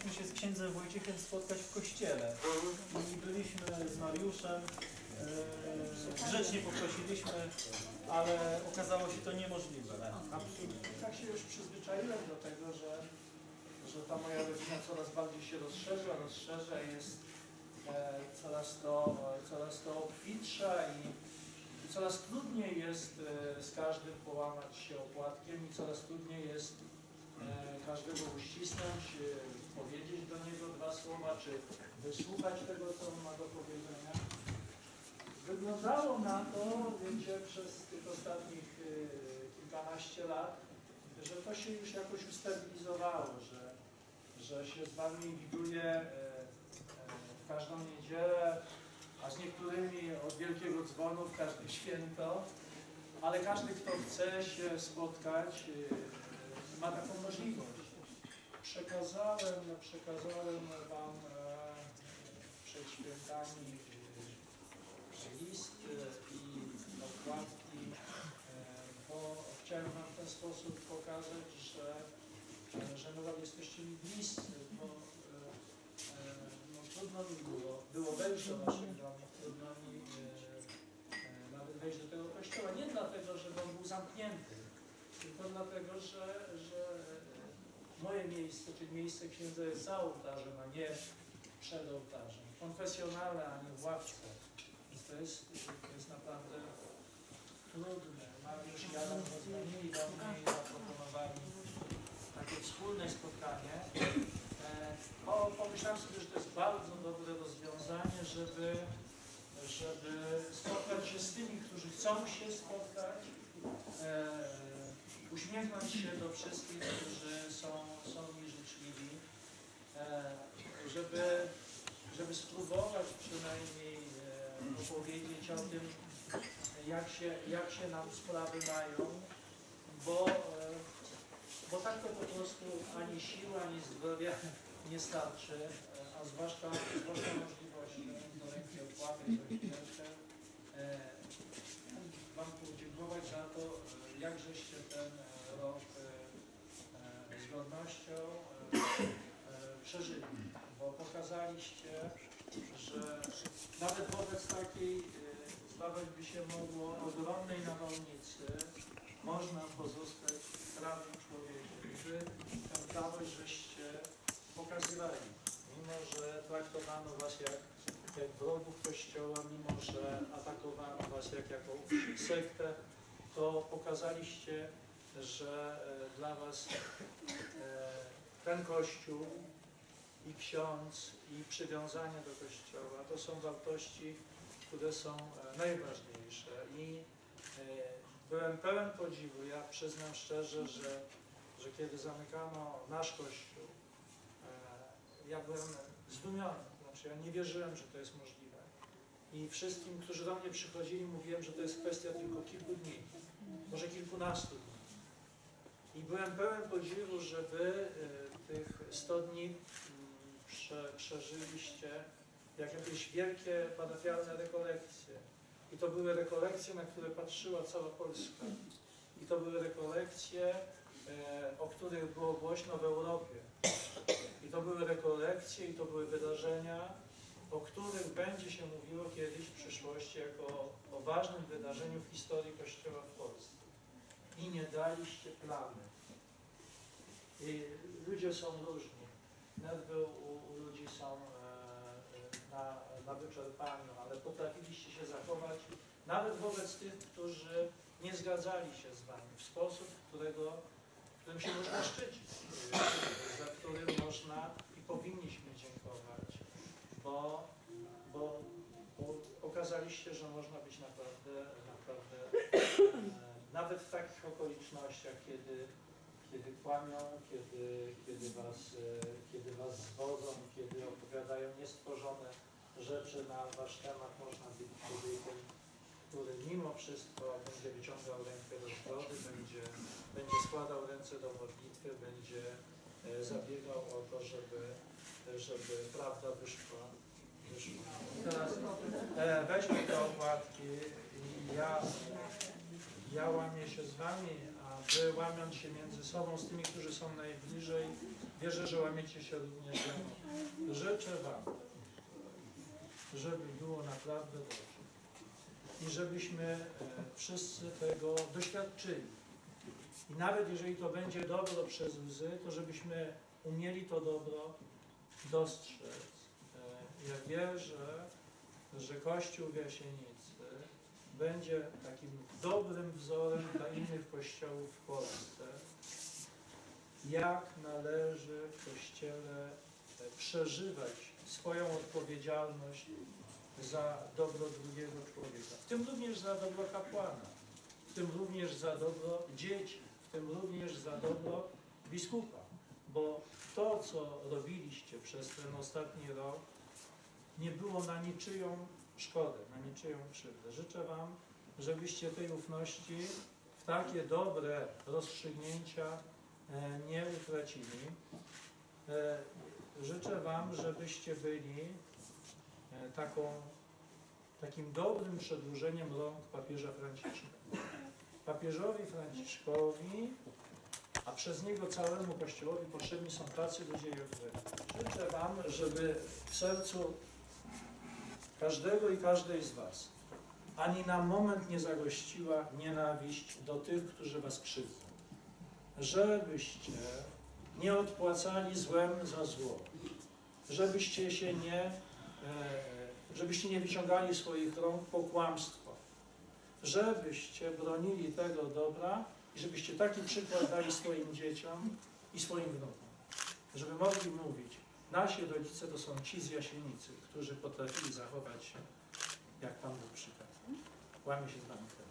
chcieliśmy się z księdzem Wojciechem spotkać w kościele. I byliśmy z Mariuszem, e, grzecznie poprosiliśmy, ale okazało się to niemożliwe. Tak się już przyzwyczaiłem do tego, że, że ta moja rodzina coraz bardziej się rozszerza, rozszerza i jest e, coraz, to, coraz to obfitsza i, i coraz trudniej jest e, z każdym połamać się opłatkiem i coraz trudniej jest e, każdego uścisnąć, e, powiedzieć do niego dwa słowa, czy wysłuchać tego, co on ma do powiedzenia. Wyglądało na to, wiecie, przez tych ostatnich y, kilkanaście lat, że to się już jakoś ustabilizowało, że, że się z Wami widuje e, e, w każdą niedzielę, a z niektórymi od wielkiego dzwonu w każde święto, ale każdy, kto chce się spotkać, y, ma taką możliwość. Przekazałem, przekazałem Wam e, przed świętami list e, i okładki, e, bo chciałem Wam w ten sposób pokazać, że, że nadal jesteście mi bliscy, bo no, trudno mi było, było wejść do Waszych domów, trudno mi nawet wejść do tego kościoła, nie dlatego, że on był zamknięty, tylko dlatego, że, że miejsce, czyli miejsce księdza jest za ołtarzem, a nie przed ołtarzem, konfesjonalne, a nie w ławce. Więc to jest, to jest naprawdę trudne. Mariusz i Adam zadzwonili do mnie zaproponowali takie wspólne spotkanie. E, o, pomyślałem sobie, że to jest bardzo dobre rozwiązanie, żeby, żeby spotkać się z tymi, którzy chcą się spotkać, e, uśmiechnąć się do wszystkich, którzy są, są mi życzliwi, e, żeby, żeby spróbować przynajmniej e, opowiedzieć o tym, jak się, jak się nam sprawy mają, bo, e, bo tak to po prostu ani siły, ani zdrowia nie starczy, e, a zwłaszcza, zwłaszcza możliwości do ręki opłaty, do chwileczkę. E, Wam podziękować za to, e, jak żeście ten rok z godnością e, przeżyli, bo pokazaliście, że nawet wobec takiej, e, zdawać by się mogło, ogromnej nawałnicy, można pozostać prawym człowiekiem. Wy tę prawość żeście pokazywali, mimo że traktowano was jak, jak wrogów Kościoła, mimo że atakowano was jak jakąś sektę, to pokazaliście, że e, dla was e, ten Kościół i ksiądz i przywiązanie do Kościoła to są wartości, które są e, najważniejsze i e, byłem pełen podziwu. Ja przyznam szczerze, że, że kiedy zamykano nasz Kościół, e, ja byłem zdumiony. Znaczy ja nie wierzyłem, że to jest możliwe. I wszystkim, którzy do mnie przychodzili, mówiłem, że to jest kwestia tylko kilku dni, może kilkunastu dni. I byłem pełen podziwu, że wy tych 100 dni prze, przeżyliście jak jakieś wielkie parafialne rekolekcje. I to były rekolekcje, na które patrzyła cała Polska. I to były rekolekcje, e, o których było głośno w Europie. I to były rekolekcje i to były wydarzenia, o których będzie się mówiło kiedyś w przyszłości jako o, o ważnym wydarzeniu w historii Kościoła w Polsce. I nie daliście plamy. I ludzie są różni. Nerwy u, u ludzi są e, e, na, na wyczerpaniu, ale potrafiliście się zachować nawet wobec tych, którzy nie zgadzali się z Wami w sposób, którego, którym się można szczycić, e, za którym można i powinniśmy dziękować, bo, bo, bo pokazaliście, że można być naprawdę, naprawdę nawet w takich okolicznościach, kiedy kiedy kłamią, kiedy, kiedy, was, e, kiedy was zwodzą, kiedy opowiadają niestworzone rzeczy na wasz temat, można być człowiekiem, który mimo wszystko będzie wyciągał rękę do zgody, będzie, będzie składał ręce do modlitwy, będzie e, zabiegał o to, żeby, żeby prawda wyszła. Teraz e, weźmy te opłatki i ja, ja łamię się z wami, wy łamiąc się między sobą z tymi, którzy są najbliżej, wierzę, że łamiecie się również ze mną. Życzę Wam, żeby było naprawdę dobrze i żebyśmy e, wszyscy tego doświadczyli. I nawet jeżeli to będzie dobro przez łzy, to żebyśmy umieli to dobro dostrzec. E, Ja wierzę, że Kościół w Jasienicy będzie takim dobrym wzorem dla innych kościołów w Polsce, jak należy w Kościele e, przeżywać swoją odpowiedzialność za dobro drugiego człowieka, w tym również za dobro kapłana, w tym również za dobro dzieci, w tym również za dobro biskupa, bo to, co robiliście przez ten ostatni rok, nie było na niczyją szkodę, na niczyją krzywdę. Życzę Wam, żebyście tej ufności w takie dobre rozstrzygnięcia e, nie utracili. E, Życzę Wam, żebyście byli e, taką, takim dobrym przedłużeniem rąk papieża Franciszka. Papieżowi Franciszkowi, a przez niego całemu Kościołowi potrzebni są tacy ludzie jak Wy. Życzę Wam, żeby w sercu każdego i każdej z Was ani na moment nie zagościła nienawiść do tych, którzy Was krzywdzą. Żebyście nie odpłacali złem za zło. Żebyście się nie, e, żebyście nie wyciągali swoich rąk po kłamstwo. Żebyście bronili tego dobra i żebyście taki przykład dali swoim dzieciom i swoim wnukom. Żeby mogli mówić, nasi rodzice to są ci z Jasienicy, którzy potrafili zachować się, jak Pan Bóg przykazał. Łamie się z nami chleb.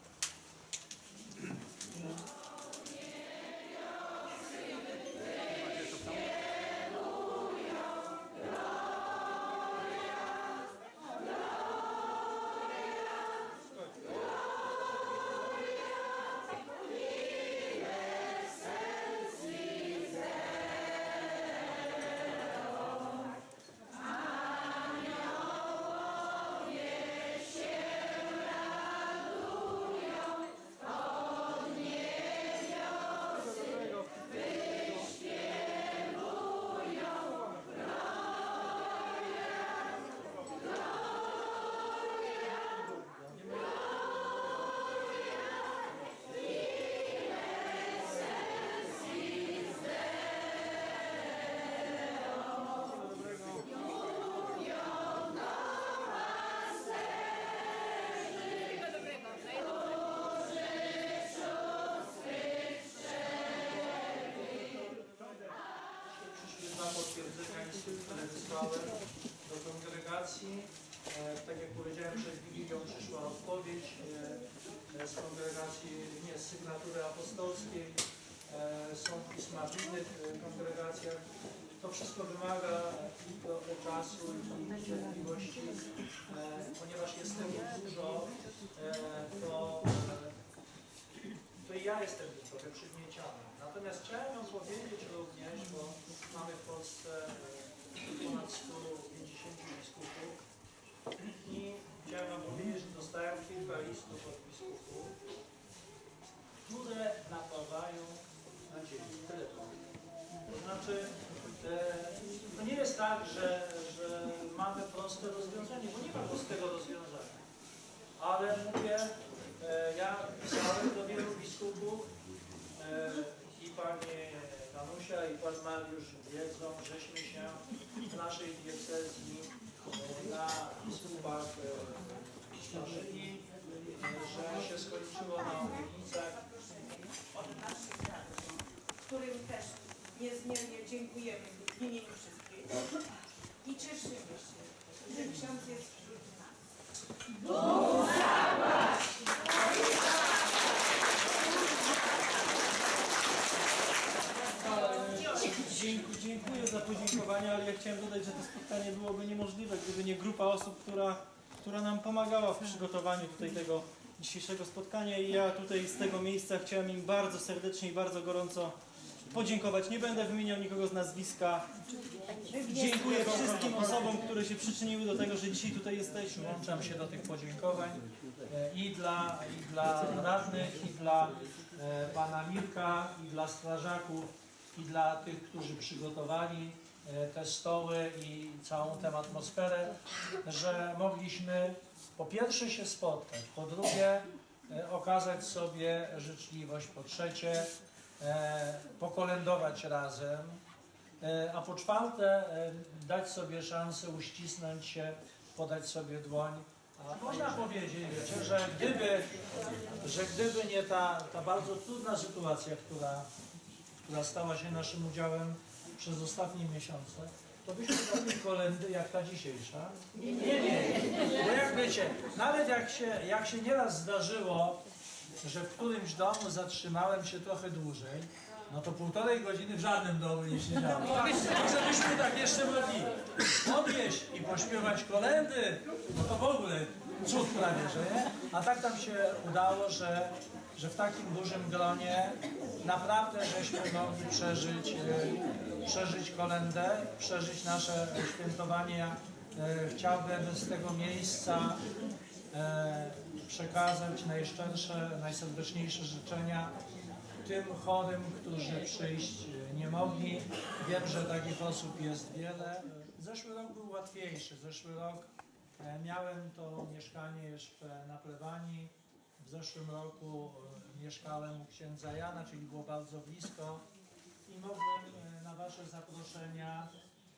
Potwierdzenia, które wysłałem do kongregacji. Tak jak powiedziałem, przed Wigilią przyszła odpowiedź z kongregacji, nie z sygnatury apostolskiej. Są pisma w innych kongregacjach. To wszystko wymaga i czasu i cierpliwości, ponieważ jest tego dużo, to, to i ja jestem trochę przygnieciony. Natomiast chciałem wam powiedzieć również, bo mamy w Polsce e, ponad 150 biskupów i chciałem wam powiedzieć, że dostałem kilka listów od biskupów, które napawają nadzieję. Tyle powiem. To znaczy, e, to nie jest tak, że, że mamy proste rozwiązanie, bo nie ma prostego rozwiązania. Ale mówię, e, ja pisałem do wielu biskupów e, i pani Danusia i pan Mariusz wiedzą, żeśmy się w naszej diecezji e, na biskupach starzyli, że się skończyło na obietnicach którym też niezmiernie dziękujemy w imieniu wszystkich i się, że jest wśród. Dziękuję, dziękuję za podziękowania, ale ja chciałem dodać, że to spotkanie byłoby niemożliwe, gdyby nie grupa osób, która, która nam pomagała w przygotowaniu tutaj tego dzisiejszego spotkania i ja tutaj z tego miejsca chciałem im bardzo serdecznie i bardzo gorąco podziękować. Nie będę wymieniał nikogo z nazwiska. Dziękuję wszystkim osobom, które się przyczyniły do tego, że dzisiaj tutaj jesteśmy. Przyłączam się do tych podziękowań e, i dla, i dla radnych, i dla e, pana Mirka i dla strażaków i dla tych, którzy przygotowali e, te stoły i całą tę atmosferę, że mogliśmy po pierwsze się spotkać, po drugie okazać sobie życzliwość, po trzecie pokolędować razem, e, a po czwarte e, dać sobie szansę uścisnąć się, podać sobie dłoń. A można powiedzieć, wiecie, że gdyby, że gdyby nie ta, ta bardzo trudna sytuacja, która, która stała się naszym udziałem przez ostatnie miesiące, to byśmy robili kolendy jak ta dzisiejsza. Nie, nie. Bo jak wiecie, nawet jak się, jak się nieraz zdarzyło, że w którymś domu zatrzymałem się trochę dłużej, no to półtorej godziny w żadnym domu nie siedziałem. Może byśmy tak jeszcze mogli podjeść i pośpiewać kolendy, no to w ogóle cud prawie, że nie? A tak nam się udało, że, że w takim dużym gronie naprawdę żeśmy mogli przeżyć, e, przeżyć kolendę, przeżyć nasze świętowanie. E, Chciałbym z tego miejsca e, przekazać najszczersze, najserdeczniejsze życzenia tym chorym, którzy przyjść nie mogli. Wiem, że takich osób jest wiele. Zeszły rok był łatwiejszy. Zeszły rok e, miałem to mieszkanie jeszcze na plebanii. W zeszłym roku e, mieszkałem u księdza Jana, czyli było bardzo blisko i mogłem e, na Wasze zaproszenia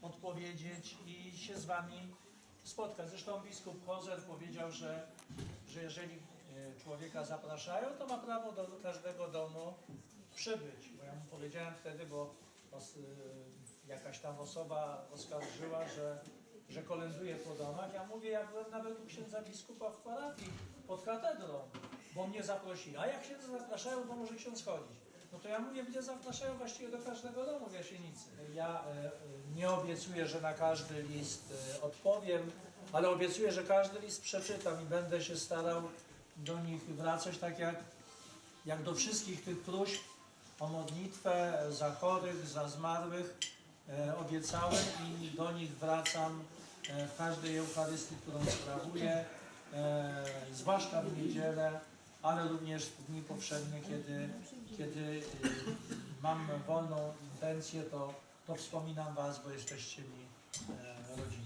odpowiedzieć i się z Wami spotkać. Zresztą biskup Kozer powiedział, że, że jeżeli e, człowieka zapraszają, to ma prawo do każdego domu przybyć. Bo ja mu powiedziałem wtedy, bo e, jakaś tam osoba oskarżyła, że, że kolęduje po domach. Ja mówię, ja byłem nawet u księdza biskupa w parafii pod katedrą, bo mnie zaprosili. A jak księdza zapraszają, to może ksiądz chodzić. No to ja mówię, mnie zapraszają właściwie do każdego domu w Jasienicy. Ja e, nie obiecuję, że na każdy list odpowiem, ale obiecuję, że każdy list przeczytam i będę się starał do nich wracać, tak jak, jak do wszystkich tych próśb o modlitwę za chorych, za zmarłych e, obiecałem i do nich wracam e, w każdej Eucharystii, którą sprawuję, e, zwłaszcza w niedzielę, ale również w dni powszednie, kiedy, kiedy e, mam wolną intencję, to, to wspominam Was, bo jesteście mi e, rodziną.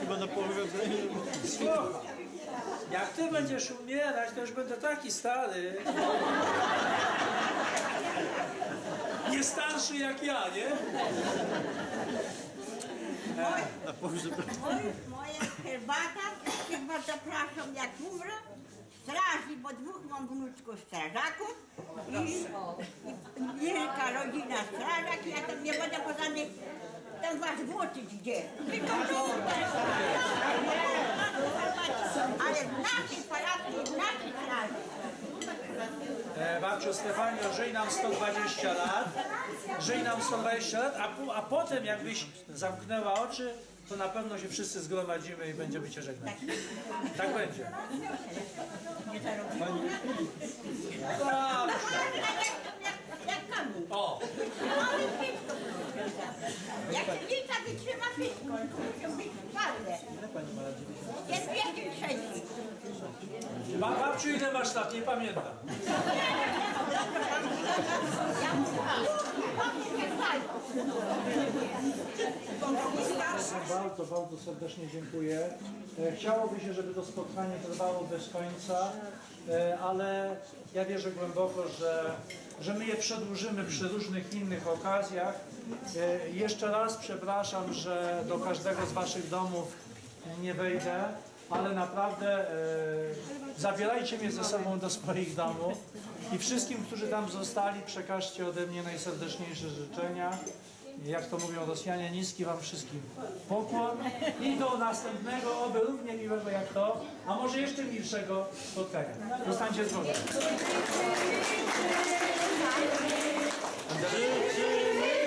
Chyba na połowę Słuchaj, jak ty będziesz umierać, to już będę taki stary. Nie starszy jak ja, nie? na pogrzeb. Moje, moja herbata, chyba zapraszam jak umrę, bo dwóch mam wnuczków strażaków i, i wielka rodzina strażak, ja tam nie będę po żadnych, tam was włóczyć gdzie. Tylko tu Ale w naszej parafii, w naszej straży. E, babciu Stefanio, żyj nam 120 lat, żyj nam 120 lat, a, a potem jakbyś zamknęła oczy, to na pewno się wszyscy zgromadzimy i będziemy Cię żegnać. Tak będzie. Nie zarobimy. Babciu. Jak, jak kamień. O, Mamy wszystko. Jak lica wytrzyma wszystko, twarde. Jest wielkim trzecim. ba, babciu ile masz lat? Nie pamiętam. Ja mówię. Bardzo, bardzo serdecznie dziękuję. E, Chciałoby się, żeby to spotkanie trwało bez końca, e, ale ja wierzę głęboko, że, że my je przedłużymy przy różnych innych okazjach. E, Jeszcze raz przepraszam, że do każdego z Waszych domów nie wejdę, ale naprawdę e, zabierajcie mnie ze sobą do swoich domów i wszystkim, którzy tam zostali, przekażcie ode mnie najserdeczniejsze życzenia. Jak to mówią Rosjanie, niski Wam wszystkim pokłon i do następnego, oby równie miłego jak to, a może jeszcze milszego spotkania. Zostańcie zdrowi. Przyjadę